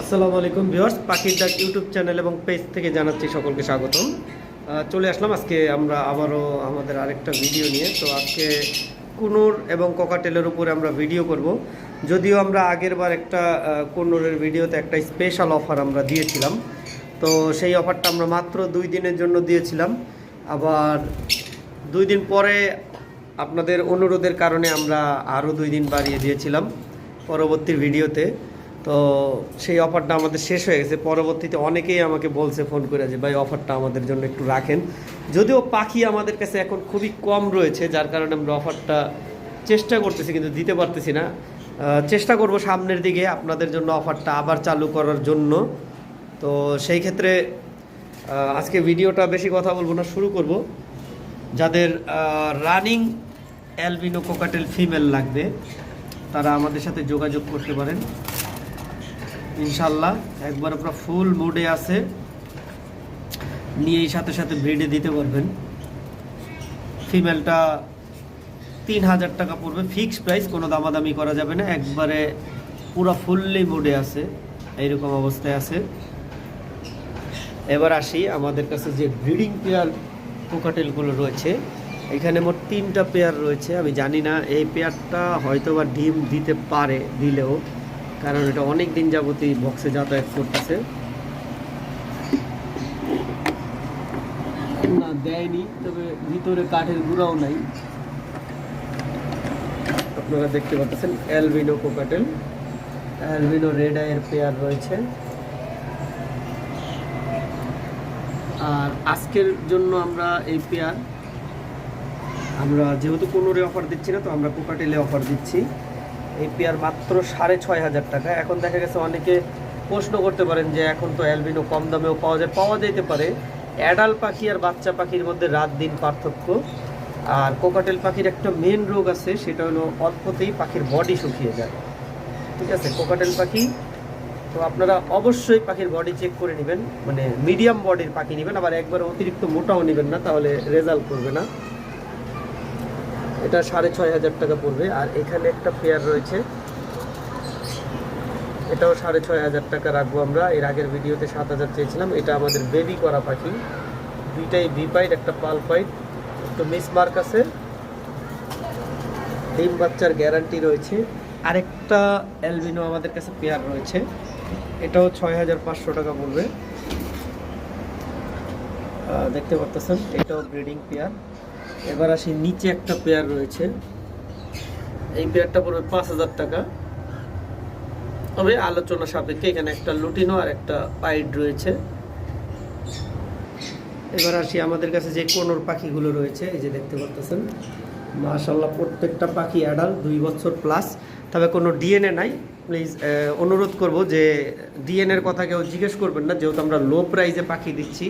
আসসালামু আলাইকুম ভিউয়ার্স, পাখির ডাক ইউটিউব চ্যানেল এবং পেজ থেকে জানাচ্ছি সকলকে স্বাগতম। চলে আসলাম আজকে আমরা আবারও আমাদের আরেকটা ভিডিও নিয়ে। তো আজকে কুনুর এবং ককাটেলের উপরে আমরা ভিডিও করব। যদিও আমরা আগের বার একটা কুনুরের ভিডিওতে একটা স্পেশাল অফার আমরা দিয়েছিলাম। তো সেই অফারটা আমরা মাত্র দুই দিনের জন্য দিয়েছিলাম। আবার দুই দিন পরে আপনাদের অনুরোধের কারণে আমরা আরও দুই দিন বাড়িয়ে দিয়েছিলাম পরবর্তী ভিডিওতে তো সেই অফারটা আমাদের শেষ হয়ে গেছে। পরবর্তীতে অনেকেই আমাকে বলছে, ফোন করে যে, ভাই, অফারটা আমাদের জন্য একটু রাখেন। যদিও পাখি আমাদের কাছে এখন খুবই কম রয়েছে, যার কারণে আমরা অফারটা চেষ্টা করতেছি, কিন্তু দিতে পারতেছি না। চেষ্টা করব সামনের দিকে আপনাদের জন্য অফারটা আবার চালু করার জন্য। তো সেই ক্ষেত্রে আজকে ভিডিওটা বেশি কথা বলব না, শুরু করব। যাদের রানিং অ্যালবিনো কোকাটেল ফিমেল লাগবে, তারা আমাদের সাথে যোগাযোগ করতে পারেন। ইনশাল্লাহ একবার পুরো ফুল মুডে আছে। নিয়েই সাথে সাথে ব্রিডে দিতে পারবেন। ফিমেলটা তিন হাজার টাকা পড়বে। ফিক্সড প্রাইস কোনো দামাদামি করা যাবে না। একবারে পুরো ফুললি মুডে আছে। এইরকম অবস্থায় আছে। এবার আসি আমাদের কাছে যে ব্রিডিং পেয়ার কোকাটেলগুলো রয়েছে। এখানে মোট তিনটা পেয়ার রয়েছে। আমি জানি না, এই পেয়ারটা হয়তো বা ডিম দিতে পারে, দিলেও। কারণ এটা অনেক দিন যাবতই বক্সে যাতায়াত করতেছে। না, দেয়নি, তবে ভিতরে কাঠের গুঁড়াও নাই। আপনারা দেখতে পাচ্ছেন albino cockatiel albino red eye pair রয়েছে। আর আজকের জন্য আমরা এই পেয়ার আমরা যেহেতু কোনোরে অফার দিচ্ছি না, তো আমরা কোকাটেলে অফার দিচ্ছি। এই পেয়ার মাত্র সাড়ে ছয় হাজার টাকা। এখন দেখা গেছে অনেকে প্রশ্ন করতে পারেন যে এখন তো অ্যালবিনো কম দামেও পাওয়া যায়। পাওয়া যেতে পারে। অ্যাডাল পাখি আর বাচ্চা পাখির মধ্যে রাত দিন পার্থক্য। আর কোকাটেল পাখির একটা মেন রোগ আছে, সেটা হলো অল্পতেই পাখির বডি শুকিয়ে যায়। ঠিক আছে? কোকাটেল পাখি, তো আপনারা অবশ্যই পাখির বডি চেক করে নেবেন। মানে মিডিয়াম বডির পাখি নেবেন। আবার একবার অতিরিক্ত মোটাও নেবেন না, তাহলে রেজাল্ট করবে না। এটা সাড়ে ছয় হাজার টাকা পড়বে। আর এখানে একটা পেয়ার রয়েছে। এটাও সাড়ে ছয় হাজার টাকা রাখব আমরা। এর আগের ভিডিওতে সাত হাজার চেয়েছিলাম। এটা আমাদের বেবি করা পাখি। দুইটাই বি পাইট একটা পাল পাইট একটু মিস মার্ক আছে। ডিম বাচ্চার গ্যারান্টি রয়েছে। আরেকটা অ্যালবিনো আমাদের কাছে পেয়ার রয়েছে। এটাও ছয় হাজার পাঁচশো টাকা পড়বে। দেখতে পারতেছেন? এটাও ব্রিডিং পেয়ার এবার আসি নিচে একটা পেয়ার রয়েছে। এই পেয়ারটা পড়বে পাঁচ হাজার টাকা। তবে আলোচনা সাপেক্ষে এখানে একটা লুটিনো আর একটা পাইড রয়েছে। এবার আসি আমাদের কাছে যে কোনোর পাখিগুলো রয়েছে, এই যে দেখতে পাচ্ছেন। মাশাল্লাহ প্রত্যেকটা পাখি অ্যাডাল দুই বছর প্লাস তবে কোনো ডিএনএ নাই। প্লিজ অনুরোধ করব যে ডিএনএর কথা কেউ জিজ্ঞেস করবেন না। যেহেতু আমরা লো প্রাইজে পাখি দিচ্ছি,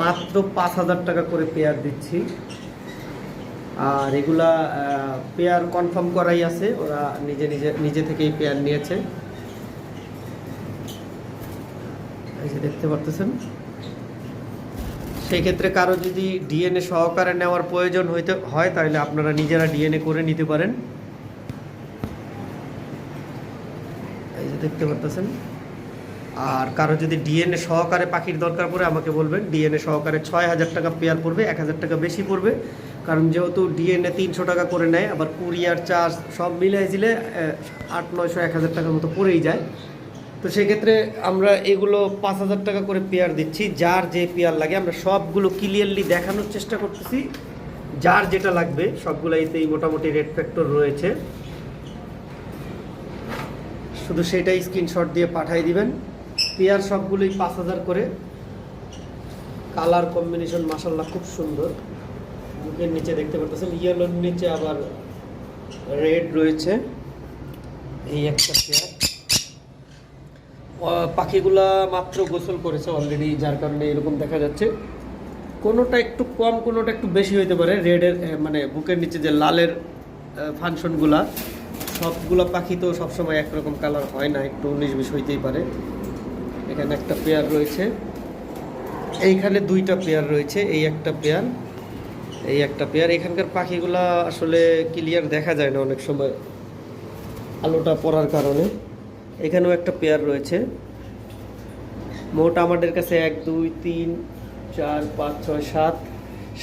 মাত্র পাঁচ হাজার টাকা করে পেয়ার দিচ্ছি। আর এগুলা পেয়ার কনফার্ম করাই আছে। ওরা নিজে নিজে নিজে থেকেই পেয়ার নিয়েছে। এই যে দেখতে পারতেছেন? সেই ক্ষেত্রে কারও যদি ডিএনএ সহকারে নেওয়ার প্রয়োজন হইতে, হয়, তাহলে আপনারা নিজেরা ডিএনএ করে নিতে পারেন। এই যে দেখতে পারতেছেন? আর কারও যদি ডিএনএ সহকারে পাখির দরকার পড়ে, আমাকে বলবেন। ডিএনএ সহকারে ছয় হাজার টাকা পেয়ার পড়বে, এক হাজার টাকা বেশি পড়বে। কারণ যেহেতু ডিএনএ তিনশো টাকা করে নেয়, আবার কুরিয়ার চার্জ সব মিলিয়ে দিলে আট, নয়শো, এক হাজার টাকার মতো পড়েই যায়। তো সেক্ষেত্রে আমরা এগুলো পাঁচ হাজার টাকা করে পেয়ার দিচ্ছি। যার যে পেয়ার লাগে, আমরা সবগুলো ক্লিয়ারলি দেখানোর চেষ্টা করতেছি। যার যেটা লাগবে, সবগুলোইতেই মোটামুটি রেড ফ্যাক্টর রয়েছে। শুধু সেটাই স্ক্রিনশট দিয়ে পাঠিয়ে দিবেন। পেয়ার সবগুলোই পাঁচ হাজার করে। কালার কম্বিনেশন মাসাল্লাহ খুব সুন্দর। বুকের নিচে দেখতে পাচ্ছেন ইয়েলোর নিচে আবার রেড রয়েছে। এই একটা পেয়ার পাখিগুলা মাত্র গোসল করেছে অলরেডি যার কারণে এরকম দেখা যাচ্ছে। কোনোটা একটু কম, কোনোটা একটু বেশি হইতে পারে। রেডের মানে বুকের নিচে যে লালের ফাংশনগুলা সবগুলো পাখি তো সবসময় একরকম কালার হয় না, একটু উনিশ বিশ হইতেই পারে। এখানে একটা পেয়ার রয়েছে। এইখানে দুইটা পেয়ার রয়েছে, এই একটা পেয়ার এই একটা পেয়ার এখানকার পাখিগুলা আসলে ক্লিয়ার দেখা যায় না অনেক সময় আলোটা পড়ার কারণে। এখানেও একটা পেয়ার রয়েছে। মোট আমাদের কাছে এক, দুই, তিন, চার, পাঁচ, ছয়, সাত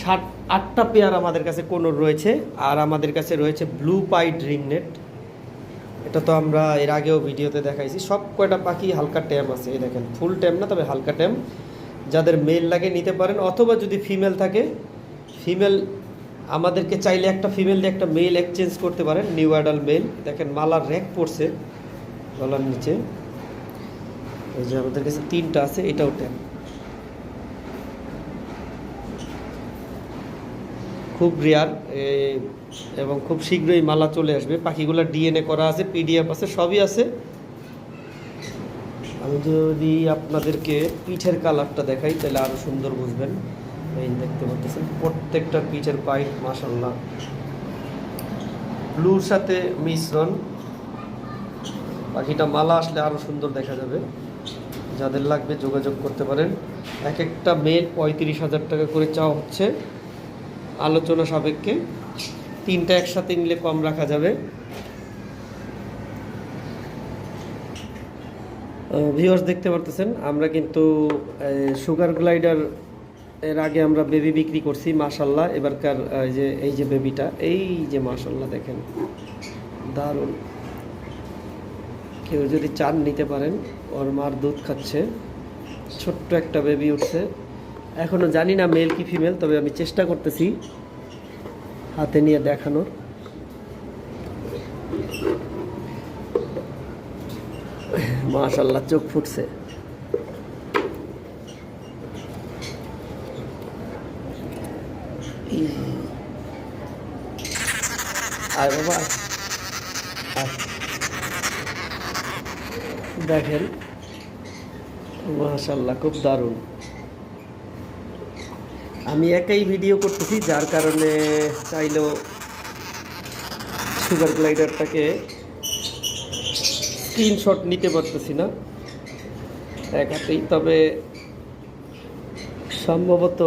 সাত, আটটা পেয়ার আমাদের কাছে কোনো রয়েছে। আর আমাদের কাছে রয়েছে ব্লু পাইড রিংনেট এটা তো আমরা এর আগেও ভিডিওতে দেখাইছি। সব কয়টা পাখি হালকা ট্যাম আছে, এই দেখেন। ফুল ট্যাম না, তবে হালকা ট্যাম যাদের মেল লাগে নিতে পারেন, অথবা যদি ফিমেল থাকে ফিমেল, আমাদেরকে চাইলে একটা ফিমেল দিয়ে একটা মেল এক্সচেঞ্জ করতে পারেন, নিউ অ্যাডাল মেল। দেখেন, মালার র্যাক পড়ছে, গলার নিচে। এই যে আমাদের কাছে তিনটা আছে, এটাও ট্যাম খুব রেয়ার এবং খুব শীঘ্রই মালা চলে আসবে। পাখিগুলোর ডিএনএ করা আছে পিডিএফ আছে, সবই আছে। আমি যদি আপনাদেরকে পিঠের কালারটা দেখাই, তাহলে আরও সুন্দর বুঝবেন। এই দেখতে পাচ্ছেন, প্রত্যেকটা পিঠের পাইট মাসাল্লাহ ব্লুর সাথে মিশ্রণ পাখিটা মালা আসলে আরও সুন্দর দেখা যাবে। যাদের লাগবে যোগাযোগ করতে পারেন। এক একটা মেল পঁয়ত্রিশ হাজার টাকা করে চাওয়া হচ্ছে। আলোচনা সাপেক্ষে। তিনটা একসাথে নিলে কম রাখা যাবে। ভিউয়ার্স দেখতে পারতেছেন, আমরা কিন্তু সুগার গ্লাইডার এর আগে আমরা বেবি বিক্রি করছি মাশাল্লাহ এবারকার যে, এই যে বেবিটা, এই যে মাশাল্লাহ দেখেন, দারুণ। কেউ যদি চান নিতে পারেন, ওর মার দুধ খাচ্ছে। ছোট্ট একটা বেবি উঠছে। এখনও জানি না মেল কি ফিমেল, তবে আমি চেষ্টা করতেছি হাতে নিয়ে দেখানোর। মাশাল্লাহ চোখ ফুটছে। আয় বাবা। দেখেন মাশাল্লাহ খুব দারুণ। আমি একাই ভিডিও করতেছি, যার কারণে চাইলেও সুগার গ্লাইডারটাকে স্ক্রিনশট নিতে পারতেছি না। এক হাতেই, তবে সম্ভবত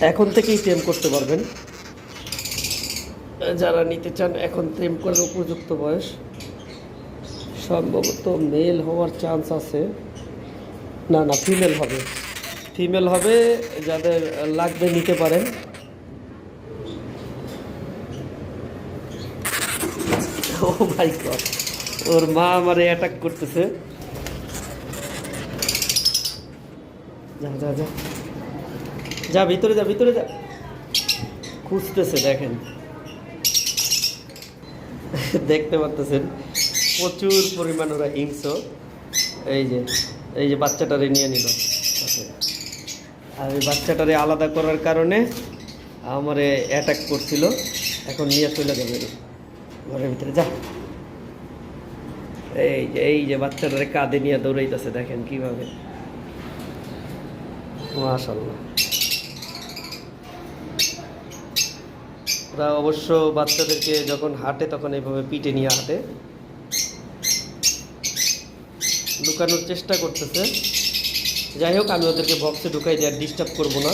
এখন থেকেই টেম করতে পারবেন। যারা নিতে চান, এখন টেম করার উপযুক্ত বয়স। সম্ভবত মেল হওয়ার চান্স আছে। না না ফিমেল হবে। ফিমেল হবে, যাদের লাগবে নিতে পারেন। ও ভাই ওর মা আমারে অ্যাটাক করতেছে। যা যা যা। যা, ভিতরে যা ভিতরে যা। খুঁজতেছে, দেখেন। দেখতে পারতেছেন, প্রচুর পরিমাণ ওরা হিংস্র এই যে এই যে বাচ্চাটারে নিয়ে নিল। আর এই বাচ্চাটারে আলাদা করার কারণে আমারে অ্যাটাক করছিল। এখন নিয়ে চলে যাবে ঘরের ভিতরে, যা। এই যে এই যে বাচ্চাটারে কাঁধে নিয়ে দৌড়াইতেছে, দেখেন কীভাবে। মাশাল্লাহ ওরা অবশ্য বাচ্চাদেরকে যখন হাঁটে তখন এইভাবে পিটে নিয়ে হাঁটে। লুকানোর চেষ্টা করতেছে। যাই হোক, আমি ওদেরকে বক্সে ঢুকাই দেওয়ার ডিস্টার্ব করব না।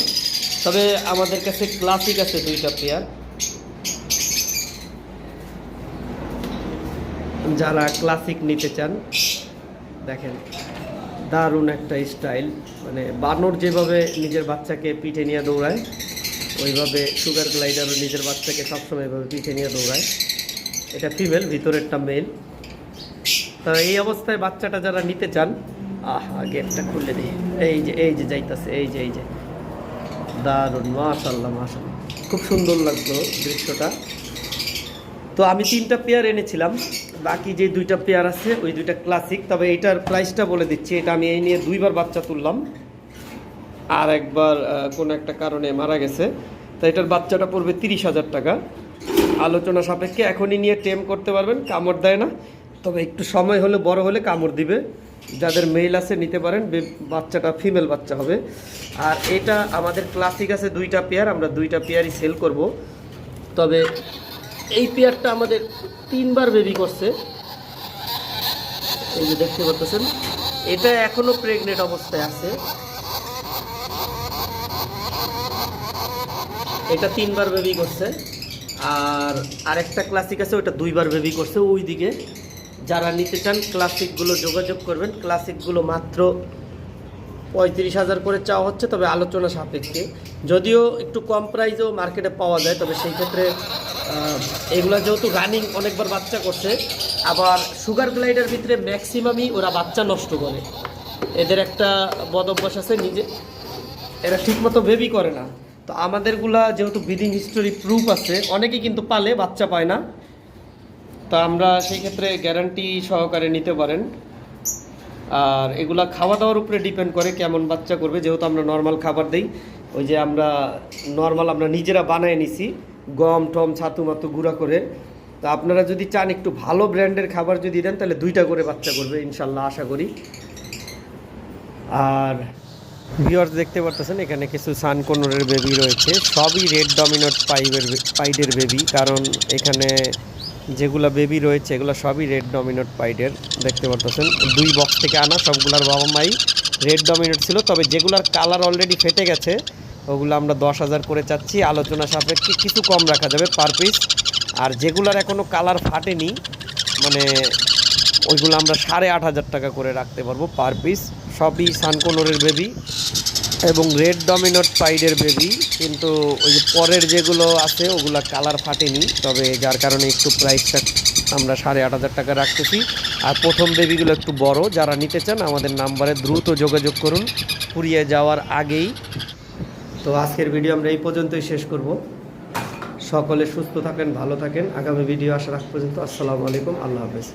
তবে আমাদের কাছে ক্লাসিক আছে দুইটা প্লেয়ার যারা ক্লাসিক নিতে চান, দেখেন, দারুণ একটা স্টাইল মানে বানর যেভাবে নিজের বাচ্চাকে পিঠে নিয়ে দৌড়ায় ওইভাবে সুগার গ্লাইডারও নিজের বাচ্চাকে সবসময় এভাবে পিঠে নিয়ে দৌড়ায়। এটা ফিমেল ভিতরেরটা মেল তা এই অবস্থায় বাচ্চাটা যারা নিতে চান, আহা গেটটা খুলে দিই। এই যে এই যে যাইতাছে, এই যে এই যে। দারুণ মাশাল্লাহ মাশাল্লাহ খুব সুন্দর লাগল দৃশ্যটা। তো আমি তিনটা পেয়ার এনেছিলাম। বাকি যে দুইটা পেয়ার আছে, ওই দুইটা ক্লাসিক তবে এইটার প্রাইসটা বলে দিচ্ছি। এটা আমি এই নিয়ে দুইবার বাচ্চা তুললাম। আর একবার কোনো একটা কারণে মারা গেছে। তো এটার বাচ্চাটা পড়বে তিরিশ হাজার টাকা। আলোচনা সাপেক্ষে এখনই নিয়ে টেম করতে পারবেন, কামড় দেয় না। তবে একটু সময় হলে, বড় হলে কামড় দিবে। যাদের মেল আছে নিতে পারেন বাচ্চাটা ফিমেল বাচ্চা হবে। আর এটা আমাদের ক্লাসিক আছে দুইটা পেয়ার, আমরা দুইটা পেয়ারই সেল করব। তবে এই পেয়ারটা আমাদের তিনবার বেবি করছে। এই যে দেখতে পাচ্ছেন, এটা এখনও প্রেগনেন্ট অবস্থায় আছে। এটা তিনবার বেবি করছে। আর আরেকটা ক্লাসিক আছে ওটা দুইবার বেবি করছে ওই দিকে যারা নিতে চান ক্লাসিকগুলো যোগাযোগ করবেন। ক্লাসিকগুলো মাত্র পঁয়ত্রিশ হাজার করে চাওয়া হচ্ছে, তবে আলোচনা সাপেক্ষে। যদিও একটু কম প্রাইসেও মার্কেটে পাওয়া যায়, তবে সেই ক্ষেত্রে এগুলো যেহেতু রানিং অনেকবার বাচ্চা করছে, আবার সুগার গ্লাইডের ভিতরে ম্যাক্সিমামই ওরা বাচ্চা নষ্ট করে। এদের একটা বদ অভ্যাস আছে নিজে, এরা ঠিকমতো বেবি করে না। তো আমাদেরগুলা যেহেতু ব্রিডিং হিস্টোরি প্রুফ আছে, অনেকে কিন্তু পালে, বাচ্চা পায় না। তো আমরা সেই ক্ষেত্রে গ্যারান্টি সহকারে নিতে পারেন। আর এগুলা খাওয়া দাওয়ার উপরে ডিপেন্ড করে কেমন বাচ্চা করবে, যেহেতু আমরা নর্মাল খাবার দেই। ওই যে আমরা নর্মাল আমরা নিজেরা বানায় নিছি, গম, টম, ছাতু মাতু গুঁড়া করে। তো আপনারা যদি চান একটু ভালো ব্র্যান্ডের খাবার যদি দেন, তাহলে দুইটা করে বাচ্চা করবে, ইনশাল্লাহ, আশা করি। আর ভিউয়ার্স দেখতে পারতেছেন, এখানে কিছু সানকোনরের বেবি রয়েছে। সবই রেড ডমিনেট পাইপের পাইডের বেবি কারণ এখানে যেগুলা বেবি রয়েছে, এগুলো সবই রেড ডমিনেট পাইডের দেখতে পারতেছেন। দুই বক্স থেকে আনা সবগুলার বাবা মাই রেড ডমিনেট ছিল, তবে যেগুলার কালার অলরেডি ফেটে গেছে, ওগুলো আমরা দশ হাজার করে চাচ্ছি। আলোচনা সাপেক্ষে কিছু কম রাখা যাবে পার পিস আর যেগুলার এখনও কালার ফাটেনি মানে ওইগুলো আমরা সাড়ে আট হাজার টাকা করে রাখতে পারব পার পিস সবই সানকোনরের বেবি এবং রেড ডমিনট পাইডের বেবি কিন্তু ওই যে পরের যেগুলো আছে, ওগুলো কালার ফাটেনি। তবে যার কারণে একটু প্রাইসটা আমরা সাড়ে আট হাজার টাকা রাখতেছি। আর প্রথম বেবিগুলো একটু বড়, যারা নিতে চান, আমাদের নাম্বারে দ্রুত যোগাযোগ করুন। পুরিয়ে যাওয়ার আগেই। তো আজকের ভিডিও আমরা এই পর্যন্তই শেষ করব। সকলে সুস্থ থাকেন, ভালো থাকেন। আগামী ভিডিও আসার আগ পর্যন্ত আসসালামু আলাইকুম, আল্লাহ হাফেজ।